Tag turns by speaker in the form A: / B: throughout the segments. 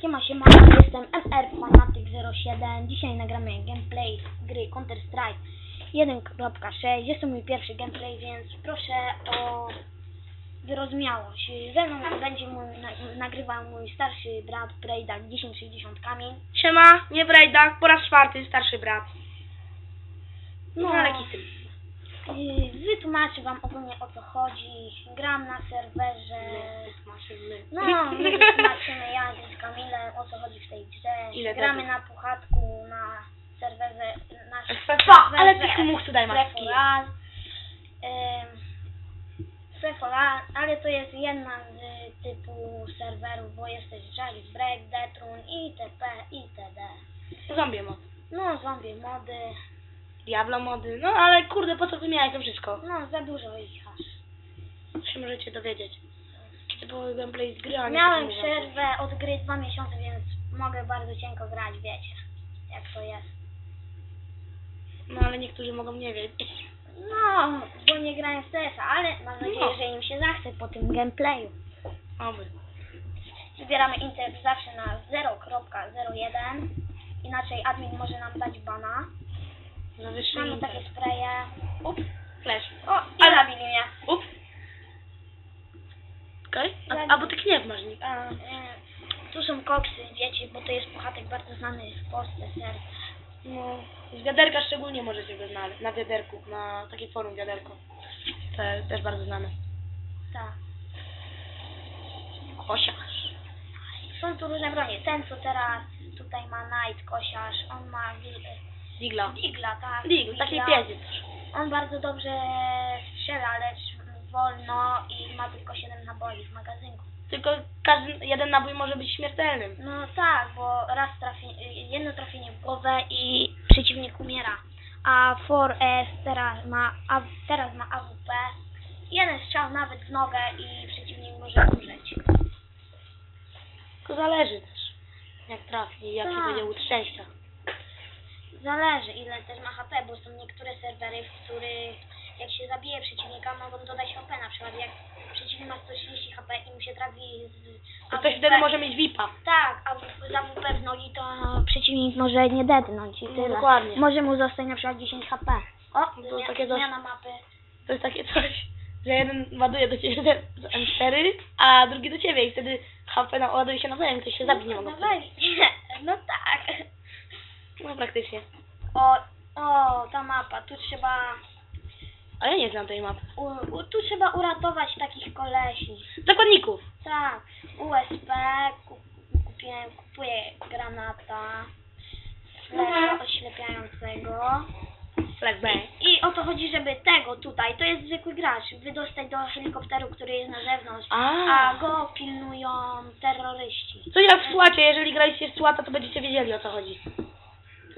A: Siema, siema, jestem MRFanatic07. Dzisiaj nagramy gameplay z gry Counter-Strike 1.6. Jest to mój pierwszy gameplay, więc proszę o wyrozumiałość. Ze mną będzie mój, na, nagrywał mój starszy brat Brejdak 1060 kamień.
B: Siema, nie Brejdak, po raz czwarty, starszy brat.
A: No,
B: No, ale.
A: Yy, Wytłumaczę wam ogólnie o co chodzi. Gram na serwerze. No, my wytłumaczymy ja z Kamilem o co chodzi w tej grze.
B: Ile
A: Gramy na puchatku, na serwerze, na
B: FFA, ale tych much tutaj masz
A: All, ale to jest jedna z typu serwerów, bo jest też Jailbreak, Detrun, itp. itd.
B: Zombie mod.
A: No, zombie mody,
B: Diablo mody, no ale kurde, po co wymieniać to wszystko?
A: no za dużo ich aż.
B: Się możecie dowiedzieć. Typowy gameplay z gry, a nie
A: Miałem przerwę od gry dwa miesiące, więc mogę bardzo cienko grać, wiecie, jak to jest.
B: No ale niektórzy mogą nie wiedzieć.
A: No, bo nie grałem w CS, ale mam nadzieję,
B: No.
A: że im się zachce po tym gameplayu.
B: Oby.
A: Wybieramy inter zawsze na 0.01, inaczej admin może nam dać bana.
B: Na wyższy
A: Mamy takie spraye.
B: Up, flash.
A: O, i
B: Ale-
A: zabili mnie.
B: Up. Okej?
A: Zabił.
B: A, a bo ty kniew masz nick.
A: A, e, tu są koksy, wiecie, bo to jest puchatek bardzo znany w Polsce, serce.
B: No, z wiaderka szczególnie możecie go znaleźć. Na wiaderku, na takie forum wiaderko. To jest też bardzo znane.
A: Tak.
B: Kosiarz.
A: Są tu różne bronie. Ten, co teraz tutaj ma Knight, kosiarz, on ma
B: Digla.
A: Digla, tak?
B: Digl, taki
A: Digla.
B: piesiec.
A: On bardzo dobrze strzela, lecz wolno i ma tylko 7 naboi w magazynku.
B: Tylko każdy, jeden nabój może być śmiertelnym.
A: No tak, bo raz trafi, jedno trafienie w głowę i przeciwnik umiera. A 4S teraz ma, a, teraz ma AWP. Jeden strzał nawet w nogę i przeciwnik może umrzeć.
B: Tylko zależy też, jak trafi i jaki
A: Tak.
B: będzie szczęścia.
A: Zależy ile też ma HP, bo są niektóre serwery, w których jak się zabije przeciwnika, mogą dodać HP. Na przykład jak przeciwnik ma 130 HP i mu się trafi z
B: To ktoś wtedy może mieć VIPa.
A: Tak, a w- za WP w nogi to przeciwnik może nie dednąć i
B: No,
A: tyle.
B: dokładnie.
A: Może mu zostać na przykład 10 HP. O,
B: To
A: zmia-
B: takie coś-
A: zmiana mapy.
B: To jest takie coś, że jeden ładuje do ciebie z M4, a drugi do ciebie i wtedy HP na, ładuje się nawzajem, ktoś się zabić nie.
A: No, no tak.
B: No praktycznie.
A: O, o, ta mapa, tu trzeba,
B: A ja nie znam tej mapy.
A: u, u, tu trzeba uratować takich kolesi.
B: Zakładników.
A: Tak, USP, kup, kupuję granata, flasha oślepiającego.
B: Flashbang.
A: I o to chodzi, żeby tego tutaj, to jest zwykły gracz, wydostać do helikopteru, który jest na zewnątrz,
B: A.
A: a go pilnują terroryści.
B: To jak w SWATie, jeżeli graliście w SWATA, to będziecie wiedzieli o co chodzi.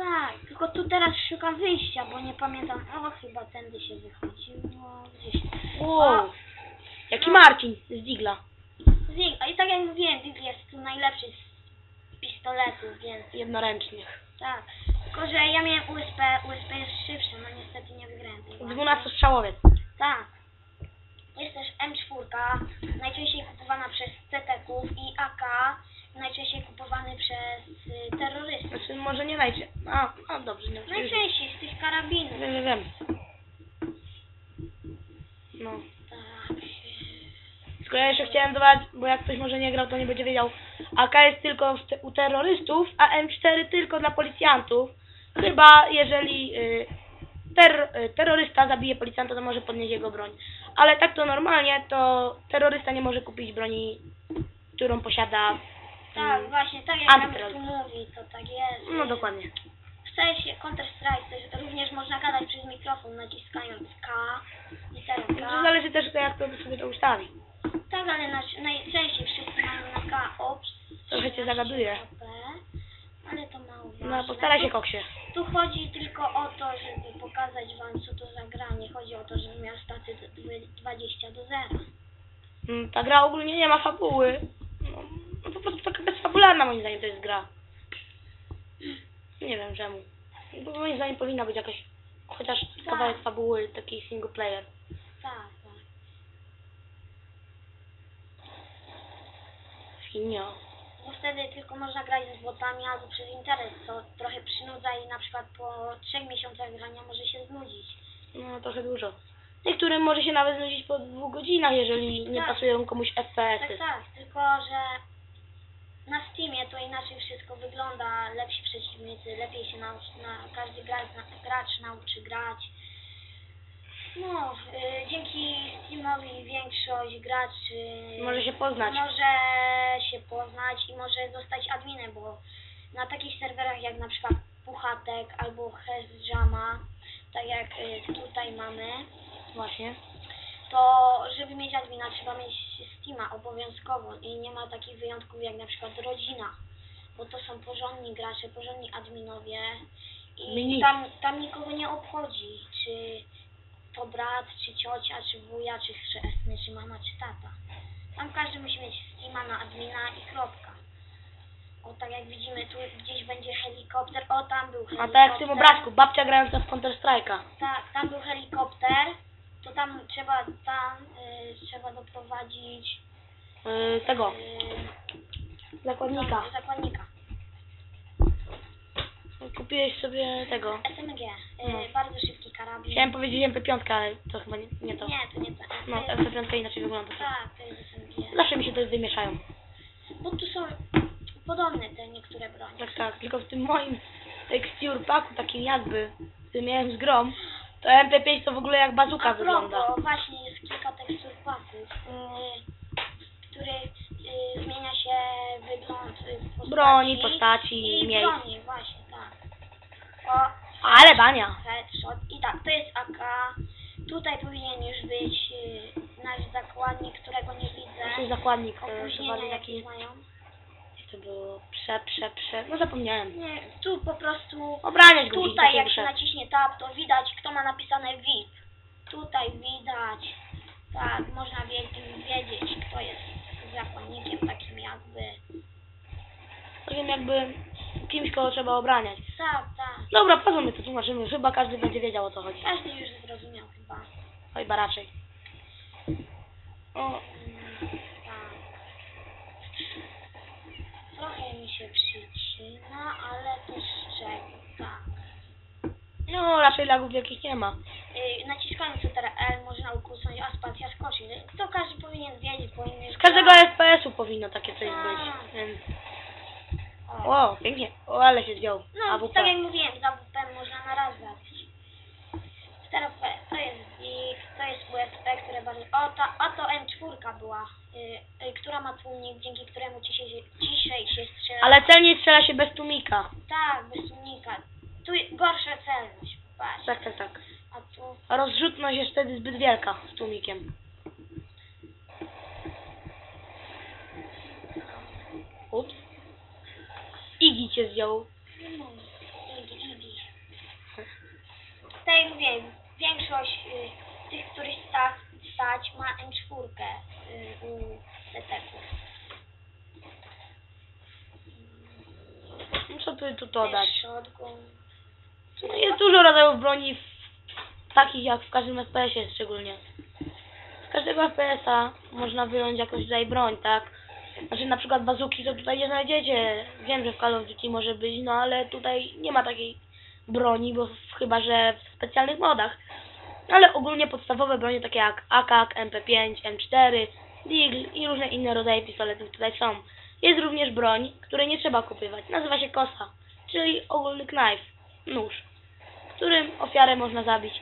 A: Tak, tylko tu teraz szukam wyjścia, bo nie pamiętam, o chyba tędy się wychodziło, gdzieś.
B: Wow. Jaki Marcin z Digla.
A: Zig, a i tak jak mówiłem, Dig jest tu najlepszy z pistoletów, więc
B: Jednoręcznie.
A: tak. Tylko, że ja miałem USP, USP jest szybszy, no niestety nie wygrałem tej walki.
B: 12 strzałowiec.
A: Tak. Jest też M4, najczęściej kupowana przez CT-ków i AK, najczęściej kupowany przez y, terrorystów.
B: Znaczy może nie najczęściej. A, a dobrze, nie.
A: Najczęściej z tych karabinów.
B: Wiem, wiem, wiem. No.
A: Tak.
B: Tylko ja jeszcze chciałem dodać, bo jak ktoś może nie grał, to nie będzie wiedział. AK jest tylko w te, u terrorystów, a M4 tylko dla policjantów. Chyba jeżeli y, ter, y, terrorysta zabije policjanta, to może podnieść jego broń. Ale tak to normalnie, to terrorysta nie może kupić broni, którą posiada.
A: Tak,
B: mm,
A: właśnie, tak jak nam tu mówi, to tak jest.
B: No dokładnie.
A: W CS-ie Counter-Strike też również można gadać przez mikrofon naciskając K, literę
B: To
A: K.
B: zależy też jak to sobie to ustawi.
A: Tak, ale na, najczęściej wszyscy mają na K, ops.
B: Trochę cię zagaduje.
A: Ale to mało ważne.
B: No postaraj się koksie.
A: Tu chodzi tylko o to, żeby pokazać wam co to za gra. Nie chodzi o to, żebym miał d- dwie- 20 do 0.
B: Mm, Ta gra ogólnie nie ma fabuły. Po prostu taka bezfabularna moim zdaniem to jest gra. Nie wiem czemu. Bo moim zdaniem powinna być jakaś chociaż kawałek fabuły, taki single player.
A: Tak, tak.
B: Finio.
A: bo wtedy tylko można grać z botami albo przez internet, co trochę przynudza i na przykład po trzech miesiącach grania może się znudzić.
B: No trochę dużo. Niektórym może się nawet znudzić po dwóch godzinach, jeżeli nie
A: Tak.
B: pasują komuś FPS-y.
A: Tak, tak, tylko że na Steamie to inaczej wszystko wygląda, lepsi przeciwnicy, lepiej się nauczy, na, każdy gracz, na, gracz nauczy grać. No, y, dzięki Steamowi większość graczy
B: Może się poznać.
A: może się poznać i może zostać adminem, bo na takich serwerach jak na przykład Puchatek albo Hezjama, tak jak y, tutaj mamy,
B: Właśnie.
A: to żeby mieć admina trzeba mieć Steama obowiązkowo i nie ma takich wyjątków jak na przykład rodzina, bo to są porządni gracze, porządni adminowie i
B: Mini.
A: tam, tam nikogo nie obchodzi, czy to brat, czy ciocia, czy wuja, czy chrzestny, czy mama, czy tata. Tam każdy musi mieć Steama na admina i kropka. O tak jak widzimy, tu gdzieś będzie helikopter, o tam był
B: A
A: helikopter.
B: tak jak w tym obrazku, babcia grająca w Counter Strike'a.
A: Tak, tam był helikopter, to tam trzeba tam y, trzeba doprowadzić
B: Yy, tego,
A: y,
B: zakładnika.
A: do zakładnika.
B: Kupiłeś sobie tego.
A: SMG, y,
B: No.
A: bardzo szybki karabin.
B: Chciałem powiedzieć MP5, ale to chyba nie, nie to.
A: Nie, to nie to.
B: No,
A: to jest,
B: MP5 inaczej wygląda.
A: tak, to jest SMG.
B: Zawsze mi się to wymieszają.
A: Bo tu są podobne te niektóre bronie.
B: Tak, tak, tylko w tym moim texture packu, takim jakby, który miałem z grom, to MP5 to w ogóle jak bazuka
A: A
B: wygląda.
A: propos, właśnie jest kilka tekstur paków, y, który y, zmienia się wygląd postaci.
B: Broni, postaci,
A: i
B: miejsc.
A: broni, właśnie, tak. O,
B: Ale bania!
A: headshot. I tak, to jest AK. Tutaj powinien już być y, nasz zakładnik, którego nie
B: Jakiś
A: widzę.
B: zakładnik, e, to
A: Opóźnienia
B: bardziej
A: jakieś mają.
B: To było, prze, prze, prze, no zapomniałem.
A: Nie, tu po prostu,
B: Obraniać go
A: tutaj jak się naciśnie tab, to widać kto ma napisane VIP. Tutaj widać. Tak, można wiedzieć, wiedzieć kto jest zakładnikiem takim jakby.
B: Takim jakby kimś, kogo trzeba obraniać.
A: Tak, tak.
B: Dobra, po co my to tłumaczymy? Chyba każdy będzie wiedział o co chodzi.
A: Każdy już zrozumiał chyba.
B: Chyba raczej.
A: Ale to z czego? Tak.
B: no raczej lagów jakich nie ma.
A: Yy, naciskając Ctrl L można ukusnąć, a spacja skoczy. To każdy powinien wiedzieć, inny
B: Z każdego FPS-u powinno takie coś
A: Tak.
B: być. Więc...
A: O.
B: O, pięknie. O, ale się zdjął.
A: No,
B: AWP.
A: tak jak mówiłem, za WP można na raz zabić. Teraz to jest DIG, to jest USP, które bardzo... O, ta, a to M4 była, yy, yy, która ma tłumnik, dzięki któremu ciszej, się- ciszej się strzela.
B: Ale celnie strzela się bez tłumika.
A: Tak, bez tłumnika. Tu gorsza celność, patrz.
B: Tak, tak, tak.
A: A tu...
B: A rozrzutność jest wtedy zbyt wielka z tłumikiem. Ups. Igi cię zdjął.
A: No, igi, igi. Tak jak mówiłem, większość y, tych, których stać, stać ma M4 y, u CT-ków.
B: No co tu, tu dodać? No jest dużo rodzajów broni, w, takich jak w każdym FPS-ie szczególnie. Z każdego FPS-a można wyjąć jakąś tutaj broń, tak? Znaczy na przykład bazuki to tutaj nie znajdziecie. Wiem, że w Call of Duty może być, no ale tutaj nie ma takiej broni, bo chyba, że w specjalnych modach. Ale ogólnie podstawowe bronie takie jak AK, MP5, M4, Deagle i różne inne rodzaje pistoletów tutaj są. Jest również broń, której nie trzeba kupywać. Nazywa się kosa, czyli ogólny knife, nóż, którym ofiarę można zabić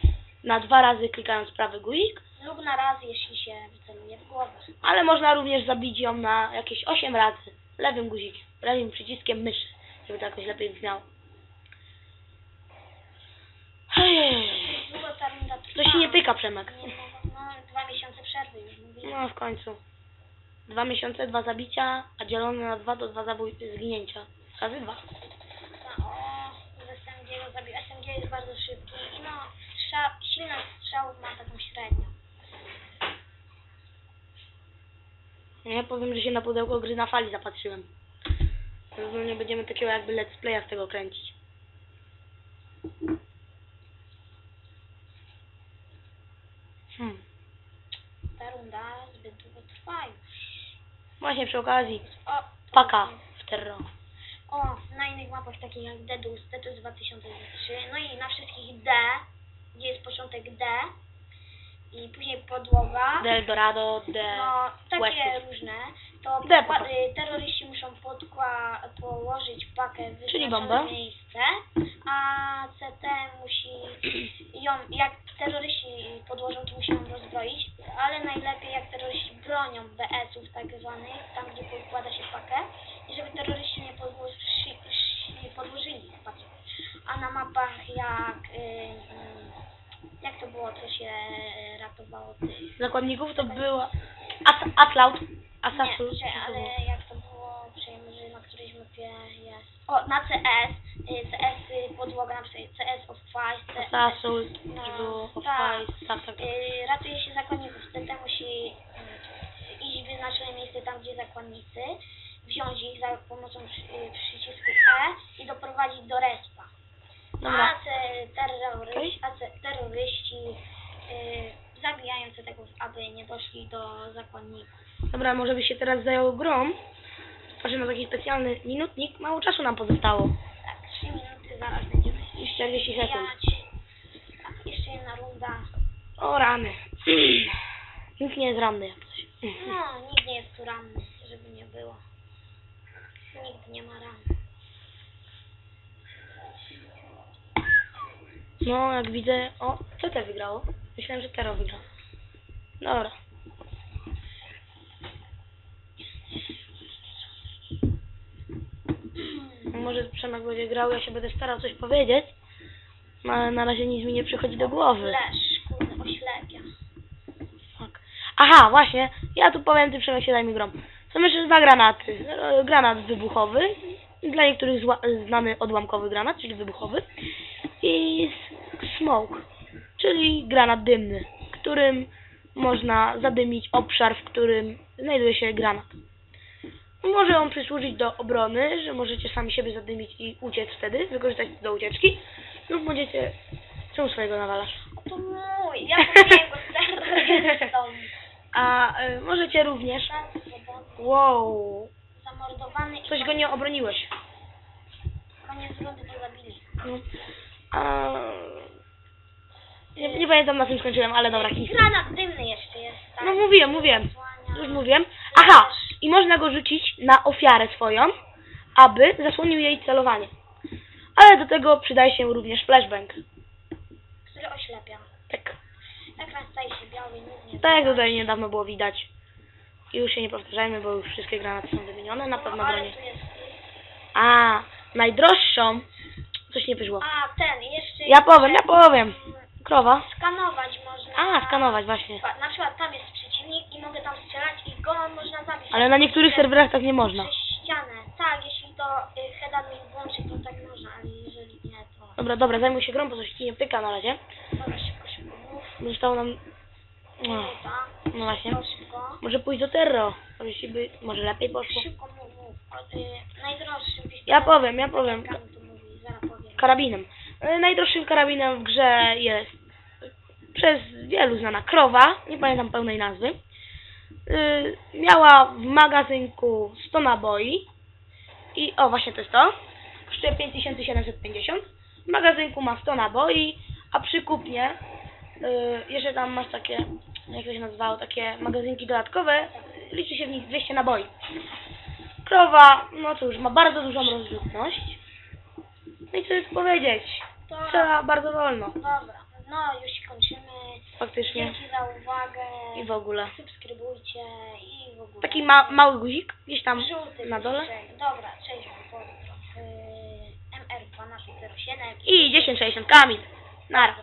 B: na dwa razy klikając prawy guzik,
A: Lub na raz, jeśli się wyceluje w głowę.
B: ale można również zabić ją na jakieś 8 razy lewym guzikiem, lewym przyciskiem myszy, żeby to jakoś lepiej brzmiało. Ojej.
A: Długo ta runda trwa.
B: To się nie tyka, Przemek.
A: Nie, no, no, dwa miesiące przerwy już mówiłem.
B: No w końcu. Dwa miesiące, dwa zabicia, a dzielone na dwa to dwa zabój- zginięcia. Razy dwa.
A: Ta, o, z SMG go zabił. SMG jest bardzo szybki i no, strzał, silny strzał ma taką średnią.
B: Ja powiem, że się na pudełko gry na fali zapatrzyłem. Nie będziemy takiego jakby let's playa z tego kręcić. Hmm.
A: Ta runda zbyt długo trwa już.
B: Właśnie przy okazji.
A: O,
B: Paka. Terro.
A: O, na innych mapach takich jak Dedus, Dedus 2003, no i na wszystkich D, gdzie jest początek D i później podłoga.
B: Del Dorado, de
A: No, takie
B: Westwood.
A: różne. To
B: D po
A: podkła- y, terroryści muszą podkła- położyć pakę w
B: Czyli
A: wyznaczone
B: bombę.
A: miejsce, a CT musi ją, jak terroryści podłożą, to musi ją rozbroić, ale najlepiej jak terroryści bronią BS-ów tak zwanych, tam gdzie podkłada się pakę, i żeby terroryści nie, podłoży, nie podłożyli. A na mapach jak, y, y, jak to było, co się ratowało tych
B: Zakładników to była As Aslaut. Asasul.
A: nie, że, ale jak to było, przyjemnie, że na którejś mapie jest. O, na CS, y, CS y, podłoga na przykład CS of Five, CS,
B: Asasul,
A: No,
B: of
A: tak.
B: Tak, tak,
A: y, ratuje się zakładników, wtedy musi y, iść w wyznaczone miejsce tam, gdzie zakładnicy, wziąć ich za pomocą przy, y, przycisku E i doprowadzić do respa.
B: Dobra.
A: A te terroryści, a te terroryści y, zabijają tego, aby nie doszli do zakładników.
B: Dobra, może by się teraz zajął. Patrzę na taki specjalny minutnik. Mało czasu nam pozostało.
A: 3 minuty, zaraz będziemy
B: I 40 sekund.
A: Tak, jeszcze jedna runda.
B: O rany. Nikt nie jest ranny jak coś.
A: No, nikt nie jest tu ranny, żeby nie było. Nikt nie ma ran.
B: No, jak widzę... O, co te wygrało? Myślałem, że Tero wygrał. Dobra. Może Przemek będzie grał, ja się będę starał coś powiedzieć. No, ale na razie nic mi nie przychodzi do głowy.
A: Flash, kurde, oślepia.
B: Fuck. Aha, właśnie, ja tu powiem, ty Przemek się daj mi grą. Są jeszcze dwa granaty. E, Granat wybuchowy, dla niektórych zła, znany odłamkowy granat, czyli wybuchowy. I s- smoke, czyli granat dymny, którym można zadymić obszar, w którym znajduje się granat. Może on przysłużyć do obrony, że możecie sami siebie zadymić i uciec wtedy, wykorzystać do ucieczki, lub będziecie... Czemu swojego nawalasz?
A: To mój, ja go.
B: A y, możecie również...
A: Swobodny,
B: Wow,
A: zamordowany i
B: coś go nie obroniłeś.
A: koniec rundy to zabili.
B: No. A... Nie, nie pamiętam na czym skończyłem, ale dobra, hit.
A: Granat dymny jeszcze jest, tak?
B: No mówiłem, mówiłem. Już mówiłem. Aha, i można go rzucić na ofiarę swoją, aby zasłonił jej celowanie. Ale do tego przydaje się również flashbang.
A: Który oślepia.
B: Tak,
A: Ekran staje się biały, nic nie
B: tak jak tutaj niedawno było widać. I już się nie powtarzajmy, bo już wszystkie granaty są wymienione, na pewno
A: no, ale tu jest...
B: A, najdroższą... Coś nie wyszło.
A: A, ten, jeszcze...
B: Ja powiem, ja powiem. Krowa.
A: Skanować można.
B: A, skanować właśnie.
A: Na przykład tam jest przeciwnik i mogę tam strzelać i go można zabić.
B: Ale na niektórych serwerach tak nie można.
A: Przez ścianę. Tak, jeśli to y, head mi włączy, to tak można, ale jeżeli nie, to...
B: Dobra, dobra, zajmuj się grą, bo coś ci nie pyka na razie.
A: Dobra, szybko, szybko mów.
B: Zostało nam... No,
A: Minuta.
B: no właśnie.
A: Szybko, szybko.
B: Może pójść do Terro. Jeśli by... Może lepiej poszło.
A: Szybko mów, mów. O, y, najdroższym pistoletem.
B: Ja powiem, ja powiem.
A: Kami to mówi, zaraz powiem.
B: Karabinem. E, Najdroższym karabinem w grze jest przez wielu znana krowa. Nie pamiętam pełnej nazwy. Y, Miała w magazynku 100 naboi. I o, właśnie to jest to. Kosztuje 5750. W magazynku ma 100 naboi, a przy kupnie y, jeszcze tam masz takie, jak to się nazywało, takie magazynki dodatkowe, liczy się w nich 200 naboi. Krowa, no cóż, ma bardzo dużą rozrzutność. No i co jest powiedzieć?
A: To,
B: Strzela bardzo wolno,
A: dobra, no już kończymy.
B: Faktycznie.
A: Dzięki za uwagę.
B: I w ogóle.
A: Subskrybujcie i w ogóle.
B: Taki ma mały guzik, gdzieś tam
A: Żółty
B: na dole.
A: guziczek. Dobra, cześć pozdro. Yy, MR1207
B: I 1060 kamil. Nara.